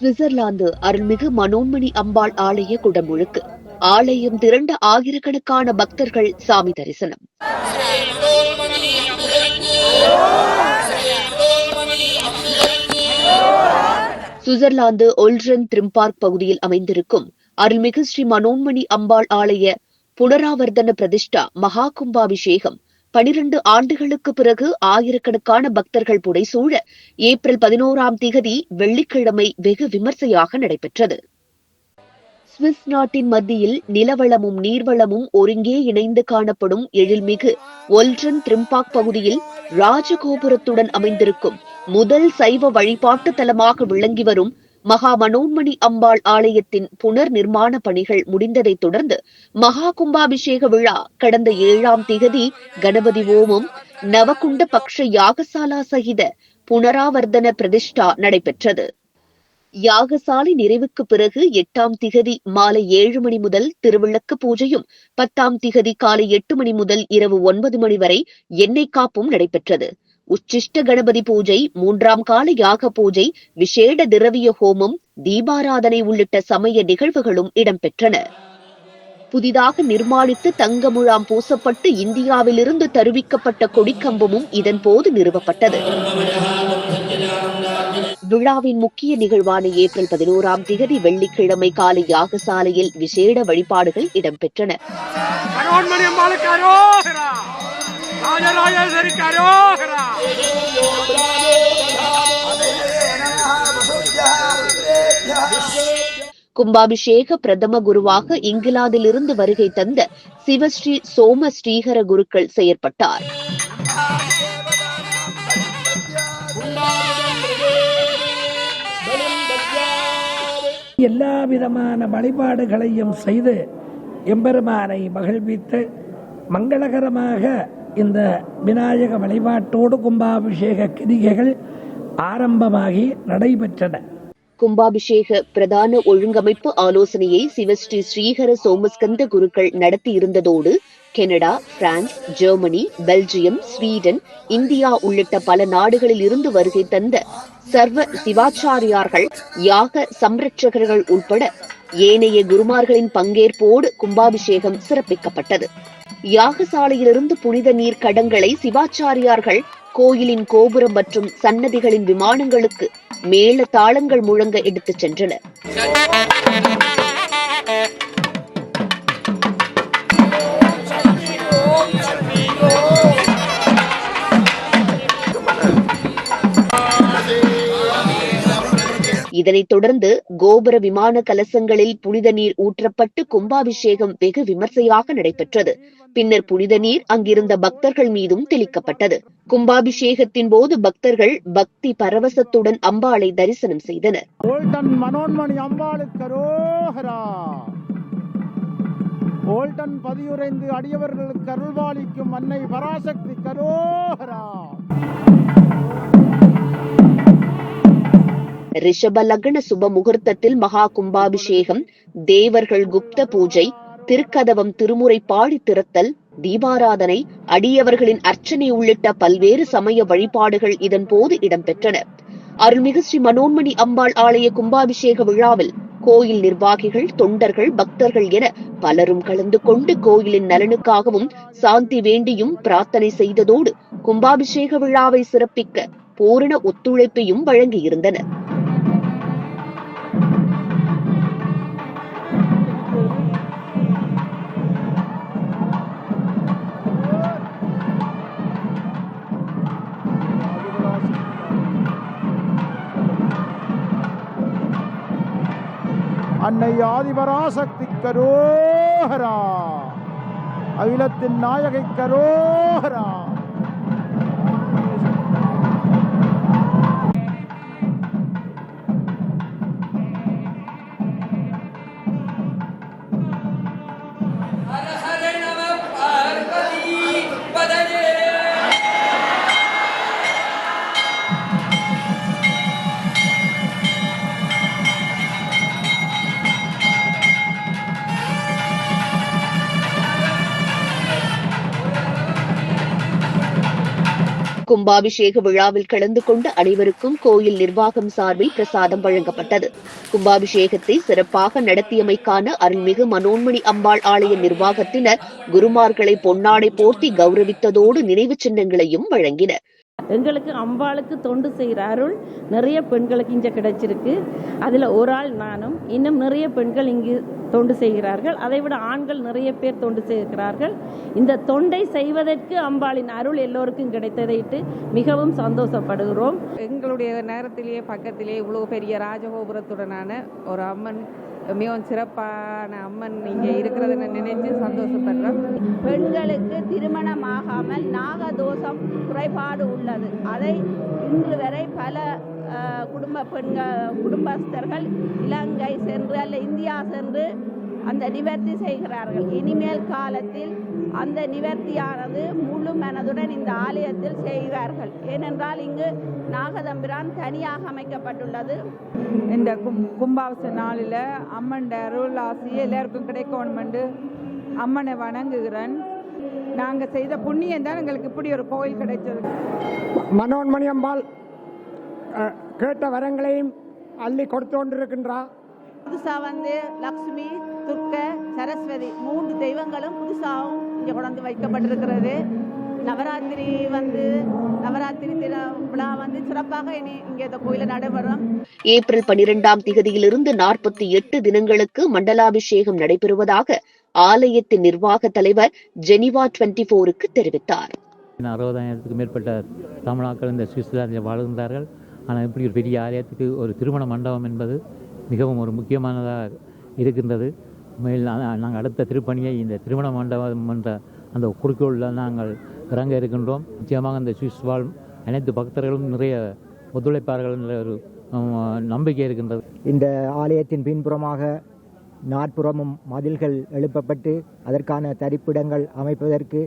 Switzerland அருள்மிகு மனோன்மணி அம்பாள் ஆலய குடமுழுக்கு. ஆலயம் திரண்ட ஆயிரக்கணக்கான பக்தர்கள் சாமி தரிசனம். சுவிட்சர்லாந்து ஒல்ட்ரன் த்ரிம்பார்க் பகுதியில் அமைந்திருக்கும் அருள்மிகு ஸ்ரீ மனோன்மணி அம்பாள் ஆலய புனராவர்த்தன பிரதிஷ்டா மகா கும்பாபிஷேகம் பனிரெண்டு ஆண்டுகளுக்கு பிறகு ஆயிரக்கணக்கான பக்தர்கள் புடைசூழ ஏப்ரல் பதினோராம் திகதி வெள்ளிக்கிழமை வெகு விமர்சையாக நடைபெற்றது. சுவிஸ் நாட்டின் மத்தியில் நிலவளமும் நீர்வளமும் ஒருங்கே இணைந்து காணப்படும் எழில்மிகு ஒல்ட்ரன் திரிம்பாக் பகுதியில் ராஜகோபுரத்துடன் அமைந்திருக்கும் முதல் சைவ வழிபாட்டு தலமாக விளங்கி வரும் மகா மனோன்மணி அம்பாள் ஆலயத்தின் புனர் நிர்மாண பணிகள் முடிந்ததைத் தொடர்ந்து மகா கும்பாபிஷேக விழா கடந்த ஏழாம் திகதி கணபதி ஓமம் நவகுண்ட பக்ஷ யாகசாலா சகித புனராவர்த்தன பிரதிஷ்டா நடைபெற்றது. யாகசாலை நிறைவுக்கு பிறகு எட்டாம் திகதி மாலை ஏழு மணி முதல் திருவிளக்கு பூஜையும் பத்தாம் திகதி காலை எட்டு மணி முதல் இரவு ஒன்பது மணி வரை எண்ணெய் காப்பும் நடைபெற்றது. உச்சிஷ்ட கணபதி பூஜை மூன்றாம் கால யாக பூஜை விசேட திரவிய ஹோமம் தீபாராதனை உள்ளிட்ட சமய நிகழ்வுகளும் இடம்பெற்றன. புதிதாக நிர்மாணித்து தங்க முழாம் பூசப்பட்டு இந்தியாவிலிருந்து தருவிக்கப்பட்ட கொடிக்கம்பமும் இதன்போது நிறுவப்பட்டது. விழாவின் முக்கிய நிகழ்வான ஏப்ரல் பதினோராம் திகதி வெள்ளிக்கிழமை காலை யாகசாலையில் விசேட வழிபாடுகள் இடம்பெற்றன. மனோன்மணி அம்மாளுக்கு கும்பாபிஷேக பிரதம குருவாக இங்கிலாந்திலிருந்து வருகை தந்த சிவஸ்ரீ சோம ஸ்ரீஹர குருக்கள் செயற்பட்டார். எல்லா விதமான வழிபாடுகளையும் செய்து எம்பெருமானை மகிழ்வித்து மங்களகரமாக இந்த விநாயக வழிபாட்டோடு கும்பாபிஷேக கிரிகைகள் ஆரம்பமாகி நடைபெற்றன. கும்பாபிஷேக பிரதான ஒழுங்கமைப்பு ஆலோசனையை Sivasri Srihara Somaskanda Kurukkal நடத்தியிருந்ததோடு Canada France Germany Belgium Sweden India உள்ளிட்ட பல நாடுகளில் இருந்து வருகை தந்த சர்வ சிவாச்சாரியார்கள் யாக சம்ரட்சகர்கள் உட்பட ஏனைய குருமார்களின் பங்கேற்போடு கும்பாபிஷேகம் சிறப்பிக்கப்பட்டது. யாகசாலையிலிருந்து புனித நீர் கடங்களை சிவாச்சாரியார்கள் கோயிலின் கோபுரம் மற்றும் சன்னதிகளின் விமானங்களுக்கு மேல தாளங்கள் முழங்க எடுத்துச் சென்றனர். இதனைத் தொடர்ந்து கோபுர விமான கலசங்களில் புனித நீர் ஊற்றப்பட்டு கும்பாபிஷேகம் வெகு விமர்சையாக நடைபெற்றது. பின்னர் புனித நீர் அங்கிருந்த பக்தர்கள் மீதும் தெளிக்கப்பட்டது. கும்பாபிஷேகத்தின் போது பக்தர்கள் பக்தி பரவசத்துடன் அம்பாளை தரிசனம் செய்தனர். ஓல்டன் பதியுரைந்து அடியவர்களுக்கு அருள்வாளிக்கும் அன்னை பராசக்தி கரோகரா ரிஷப லக்ன சுப முகூர்த்தத்தில் மகா கும்பாபிஷேகம் தேவர்கள் குப்த பூஜை திருக்கதவம் திருமுறை பாடி திறத்தல் தீபாராதனை அடியவர்களின் அர்ச்சனை உள்ளிட்ட பல்வேறு சமய வழிபாடுகள் இதன் போது இடம்பெற்றன. அருள்மிகு ஸ்ரீ மனோன்மணி அம்பாள் ஆலய கும்பாபிஷேக விழாவில் கோயில் நிர்வாகிகள் தொண்டர்கள் பக்தர்கள் என பலரும் கலந்து கொண்டு கோயிலின் நலனுக்காகவும் சாந்தி வேண்டியும் பிரார்த்தனை செய்ததோடு கும்பாபிஷேக விழாவை சிறப்பிக்க பூரண ஒத்துழைப்பையும் வழங்கியிருந்தனர். அன்னை ஆதிபராசக்தி கரோஹரா அகிலத்தின் நாயகை கரோஹரா கும்பாபிஷேக விழாவில் கலந்து கொண்ட அனைவருக்கும் கோயில் நிர்வாகம் சார்பில் பிரசாதம் வழங்கப்பட்டது. கும்பாபிஷேகத்தை சிறப்பாக நடத்தியமைக்கான அருள்மிகு மனோன்மணி அம்பாள் ஆலய நிர்வாகத்தினர் குருமார்களை பொன்னாடை போர்த்தி கௌரவித்ததோடு நினைவு சின்னங்களையும் வழங்கினர். எங்களுக்கு அம்பாளுக்கு தொண்டு செய்கிற அருள் நிறைய பெண்களுக்கு இங்கே கிடைச்சிருக்கு. அதில் ஒரு ஆள் நானும் இன்னும் நிறைய பெண்கள் இங்கு தொண்டு செய்கிறார்கள். அதை விட ஆண்கள் நிறைய பேர் தொண்டு செய்கிறார்கள். இந்த தொண்டை செய்வதற்கு அம்பாளின் அருள் எல்லோருக்கும் கிடைத்ததைட்டு மிகவும் சந்தோஷப்படுகிறோம். எங்களுடைய நேரத்திலேயே பக்கத்திலே இவ்வளோ பெரிய ராஜகோபுரத்துடனான ஒரு அம்மன் மிகவும் சிறப்பான அம்மன் இங்கே இருக்கிறத நினைத்து சந்தோஷப்படுறோம். பெண்களுக்கு திருமணம் ஆகாமல் நாகதோஷம் குறைபாடு உள்ளது. அதை இன்று வரை பல குடும்ப பெண்கள் குடும்பஸ்தர்கள் இலங்கை சென்று அல்ல இந்தியா சென்று அந்த நிவர்த்தி செய்கிறார்கள். இனிமேல் காலத்தில் அந்த நிவர்த்தியானது முழு மனதுடன் இந்த ஆலயத்தில் செய்கிறார்கள் ஏனென்றால் இங்கு நாகதம்பிரான் தனியாக அமைக்கப்பட்டுள்ளது. இந்த கும் கும்பாபிஷ நாளில் அம்மன் அருள் ஆசி எல்லாருக்கும் கிடைக்கணுமெண்டு அம்மனை வணங்குகிறேன். நாங்கள் செய்த புண்ணியம் தான் எங்களுக்கு இப்படி ஒரு கோயில் கிடைச்சது. மனோன்மணி அம்பாள் கேட்ட வரங்களையும் அள்ளி கொடுத்து கொண்டிருக்கின்றார் புதுசாக வந்து லக்ஷ்மி துர்க்க சரஸ்வதி மூன்று தெய்வங்களும் புதுசாகவும் இங்கே கொண்டு வைக்கப்பட்டிருக்கிறது. நவராத்திரி வந்து நவராத்திரி திரு விழா வந்து சிறப்பாக இனி இங்கே இந்த கோயிலில் நடைபெறும். ஏப்ரல் பனிரெண்டாம் திகதியிலிருந்து நாற்பத்தி எட்டு தினங்களுக்கு மண்டலாபிஷேகம் நடைபெறுவதாக ஆலயத்தின் நிர்வாக தலைவர் ஜெனிவா டுவெண்டி போருக்கு தெரிவித்தார். அறுபதாயிரத்துக்கு மேற்பட்ட தமிழாக்கள் இந்த சுவிட்சர்லாந்தில் வாழ்கின்றார்கள் ஆனால் இப்படி ஒரு பெரிய ஆலயத்துக்கு ஒரு திருமண மண்டபம் என்பது மிகவும் ஒரு முக்கியமானதாக இருக்கின்றது. மேல் நாங்கள் அடுத்த திருப்பணியை இந்த திருமண மண்டபம் என்ற அந்த குறிக்கோளில் நாங்கள் இறங்க இருக்கின்றோம். நிச்சயமாக இந்த சுவிஸ் வாழ் அனைத்து பக்தர்களும் நிறைய ஒத்துழைப்பார்கள் என்ற ஒரு நம்பிக்கை இருக்கின்றது. இந்த ஆலயத்தின் பின்புறமாக நாற்புறமும் மதில்கள் எழுப்பப்பட்டு அதற்கான தரிப்பிடங்கள் அமைப்பதற்கு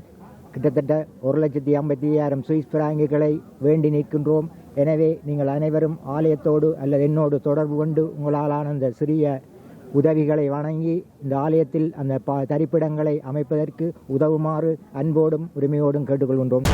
கிட்டத்தட்ட ஒரு லட்சத்தி ஐம்பத்தி ஐயாயிரம் சுவிஸ் பிராங்குகளை வேண்டி நிற்கின்றோம். எனவே நீங்கள் அனைவரும் ஆலயத்தோடு அல்லது என்னோடு தொடர்பு கொண்டு உங்களாலான அந்த சிறிய உதவிகளை வணங்கி இந்த ஆலயத்தில் அந்த ப தரிப்பிடங்களை அமைப்பதற்கு உதவுமாறு அன்போடும் உரிமையோடும் கேட்டுக்கொள்கின்றோம்.